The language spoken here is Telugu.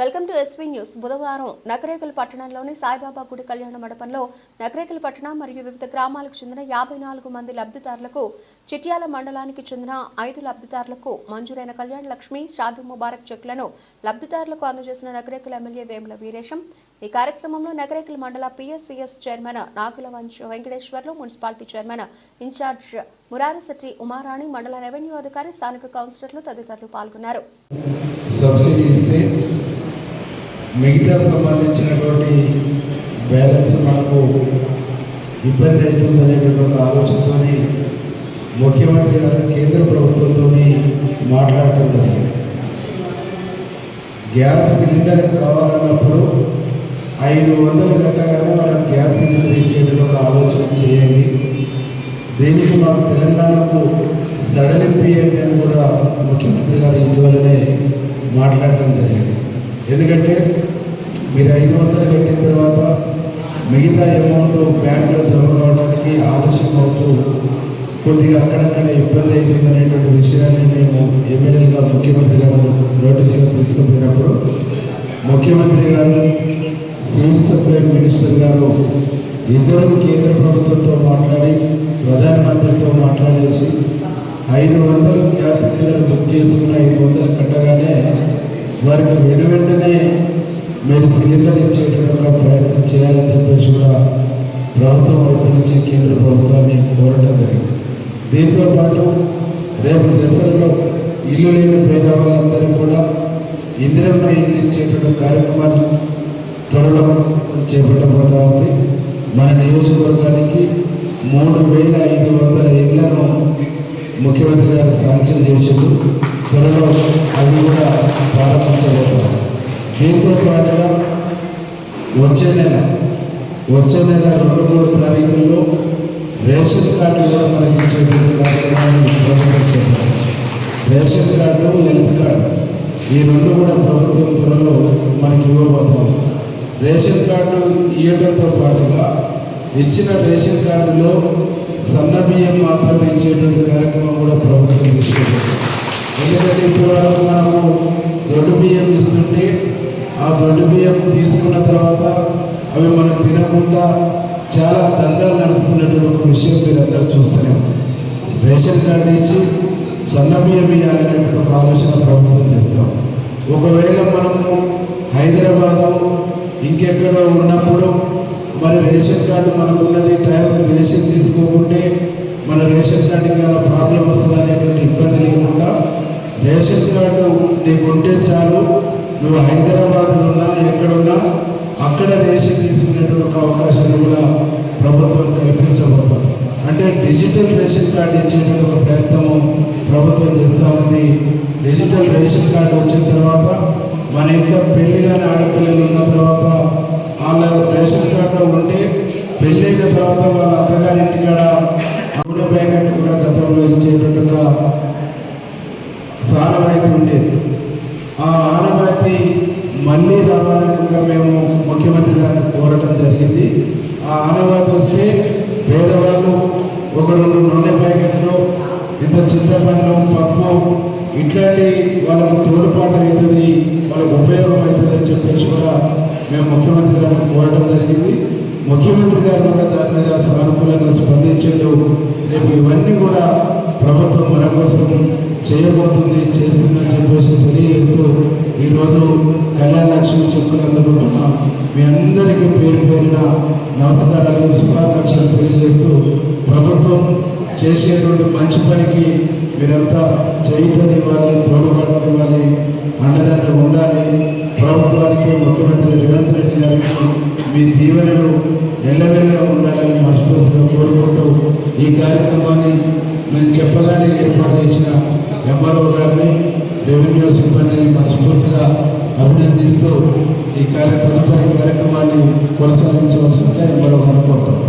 Welcome to SV news. బుధవారం నకరేకల్ పట్టణంలోని సాయిబాబా గుడి కళ్యాణ మండపంలో నకరేకల్ పట్టణం మరియు వివిధ గ్రామాలకు చెందిన యాభై నాలుగు మంది లబ్ధిదారులకు చిట్యాల మండలానికి చెందిన ఐదు లబ్ధిదారులకు మంజూరైన కళ్యాణ లక్ష్మి షాదు ముబారక్ చెక్లను లబ్ధిదారులకు అందజేసిన నకరేకల్ ఎమ్మెల్యే వేముల వీరేశం. ఈ కార్యక్రమంలో నకరేకల్ మండల PSCS chairman Nagula Vamsa Venkateswarlu municipality chairman incharge Murarishetti Umarani మండల రెవెన్యూ అధికారి స్థానిక కౌన్సిలర్లు తదితరులు పాల్గొన్నారు. సబ్సిడీ ఇస్తే మిగతా సంబంధించినటువంటి బ్యాలెన్స్ మనకు ఇబ్బంది అవుతుంది అనేటువంటి ఒక ఆలోచనతో ముఖ్యమంత్రి గారు కేంద్ర ప్రభుత్వంతో మాట్లాడటం జరిగింది. గ్యాస్ సిలిండర్ కావాలన్నప్పుడు ఐదు వందలు కట్టగానే వాళ్ళకి గ్యాస్ సిలిండర్ ఇచ్చేటువంటి ఒక ఆలోచన చేయండి. దీనికి మాకు తెలంగాణకు సడలింపియండి అని కూడా ముఖ్యమంత్రి గారు ఇటీవలనే మాట్లాడటం జరిగింది. ఎందుకంటే మీరు ఐదు వందలు కట్టిన తర్వాత మిగతా అమౌంట్ బ్యాంకులో జమ కావడానికి ఆలస్యం అవుతూ కొద్దిగా అక్కడక్కడ ఇబ్బంది అవుతుంది అనేటువంటి విషయాన్ని మేము ఎమ్మెల్యేగా ముఖ్యమంత్రి గారు నోటీసుగా తీసుకుపోయినప్పుడు ముఖ్యమంత్రి గారు సివిల్ సప్లై మినిస్టర్ గారు ఇద్దరు కేంద్ర ప్రభుత్వంతో మాట్లాడి ప్రధానమంత్రితో మాట్లాడేసి ఐదు వందలు గ్యాస్ సిలిండర్ బుక్ చేసుకున్న ఐదు వందలు కట్టగానే వారికి వెను వెంటనే మీరు సిలిండర్ ఇచ్చేటువంటి ఒక ప్రయత్నం చేయాలని చెప్పేసి కూడా ప్రభుత్వం వైపు నుంచి కేంద్ర ప్రభుత్వాన్ని కోరటం జరిగింది. దీంతో పాటు రేపు దశలో ఇల్లు లేని పేదవాళ్ళందరికీ కూడా ఇందిరమ్మ ఇల్లు ఇచ్చేటువంటి కార్యక్రమాన్ని త్వరలో చేపట్టబోతా ఉంది. మన నియోజకవర్గానికి మూడు వేల ఐదు వందల ఇళ్ళను ముఖ్యమంత్రి గారు శాంక్షన్ చేసారు త్వరలో అవి కూడా ప్రారంభించబోతాం దీంతో పాటుగా వచ్చే నెల వచ్చే నెల రెండు మూడు తారీఖుల్లో రేషన్ కార్డు కూడా మనకి ఇచ్చేటువంటి కార్యక్రమాన్ని ప్రభుత్వం చేపట్టారు రేషన్ కార్డు హెల్త్ కార్డు ఈ రెండు కూడా ప్రభుత్వం త్వరలో మనకి ఇవ్వబోతాం రేషన్ కార్డు ఇవ్వడంతో పాటుగా ఇచ్చిన రేషన్ కార్డులో సన్న బియ్యం మాత్రమే ఇచ్చేటువంటి కార్యక్రమం కూడా ప్రభుత్వం తీసుకుంటుంది. ఎందుకంటే ఇప్పుడు వరకు మనము దొడ్డు బియ్యం ఇస్తుంటే ఆ దొడ్డు బియ్యం తీసుకున్న తర్వాత అవి మనం తినకుండా చాలా దందాలు నడుస్తున్నటువంటి ఒక విషయం మీరు అందరూ చూస్తూనే రేషన్ కార్డు ఇచ్చి సన్న బియ్యం ఇవ్వాలనేటువంటి ఒక ఆలోచన ప్రభుత్వం చేస్తాం. ఒకవేళ మనము హైదరాబాదు ఇంకెక్కడో ఉన్నప్పుడు మరి రేషన్ కార్డు మనకు ఉన్నది టైంకి రేషన్ తీసుకోకుంటే మన రేషన్ కార్డుకి ఏమైనా ప్రాబ్లం వస్తుంది అనేటువంటి ఇబ్బంది లేకుండా రేషన్ కార్డు నీకు ఉంటే చాలు నువ్వు హైదరాబాద్లో ఉన్నా ఎక్కడున్నా అక్కడ రేషన్ తీసుకునేటువంటి ఒక అవకాశాన్ని కూడా ప్రభుత్వం కల్పించబోతాం అంటే డిజిటల్ రేషన్ కార్డు ఇచ్చేటువంటి ఒక ప్రయత్నము ప్రభుత్వం చేస్తూ ఉంది. డిజిటల్ రేషన్ కార్డు వచ్చిన తర్వాత మన ఇంట్లో పెళ్ళి కాని ఆడపిల్లలు ఉన్న తర్వాత వాళ్ళ రేషన్ కార్డులో ఉంటే పెళ్ళైన తర్వాత వాళ్ళ అత్తగారింటి కాడ అమలు ప్యాకెట్ కూడా గతంలో ఇచ్చేటట్టుగా ఒక ఉండేది. ఆ ఆనవాయితీ మళ్ళీ రావాలని కూడా మేము ముఖ్యమంత్రి గారిని కోరటం జరిగింది. ఆ ఆనవాయితీ వస్తే పేదవాళ్ళు ఒక రెండు నూనె ప్యాకెట్లు ఇంత చింతపండు పప్పు ఇట్లాంటి వాళ్ళకు తోడుపాటు అవుతుంది వాళ్ళకు ఉపయోగం అవుతుంది అని చెప్పేసి కూడా మేము ముఖ్యమంత్రి గారిని కోరడం జరిగింది. ముఖ్యమంత్రి గారు కూడా దాని మీద సానుకూలంగా స్పందించారు రేపు ఇవన్నీ కూడా చేయబోతుంది చేస్తుందని చెప్పేసి తెలియజేస్తూ ఈరోజు కళ్యాణ లక్ష్మి చెక్కులు మీ అందరికీ పేరు పేరిన నమస్కారాలు శుభాకాంక్షలు తెలియజేస్తూ ప్రభుత్వం చేసేటువంటి మంచి పనికి మీరంతా చైతన్యం ఇవ్వాలి తోడుబాటు ఇవ్వాలి అండదండ ఉండాలి. ప్రభుత్వానికి ముఖ్యమంత్రి రేవంత్ రెడ్డి గారికి మీ దీవెనలు ఎల్లవెల్లగా ఉండాలని మనస్ఫూర్తిగా కోరుకుంటూ ఈ కార్యక్రమాన్ని మేము చెప్పగానే ఏర్పాటు చేసిన ఎంఆర్ఓ గారిని రెవెన్యూ సిబ్బందిని మనస్ఫూర్తిగా అభినందిస్తూ ఈ కార్య తదుపరి కార్యక్రమాన్ని కొనసాగించవలసిందిగా ఎంఆర్ఓ గారిని కోరుతాం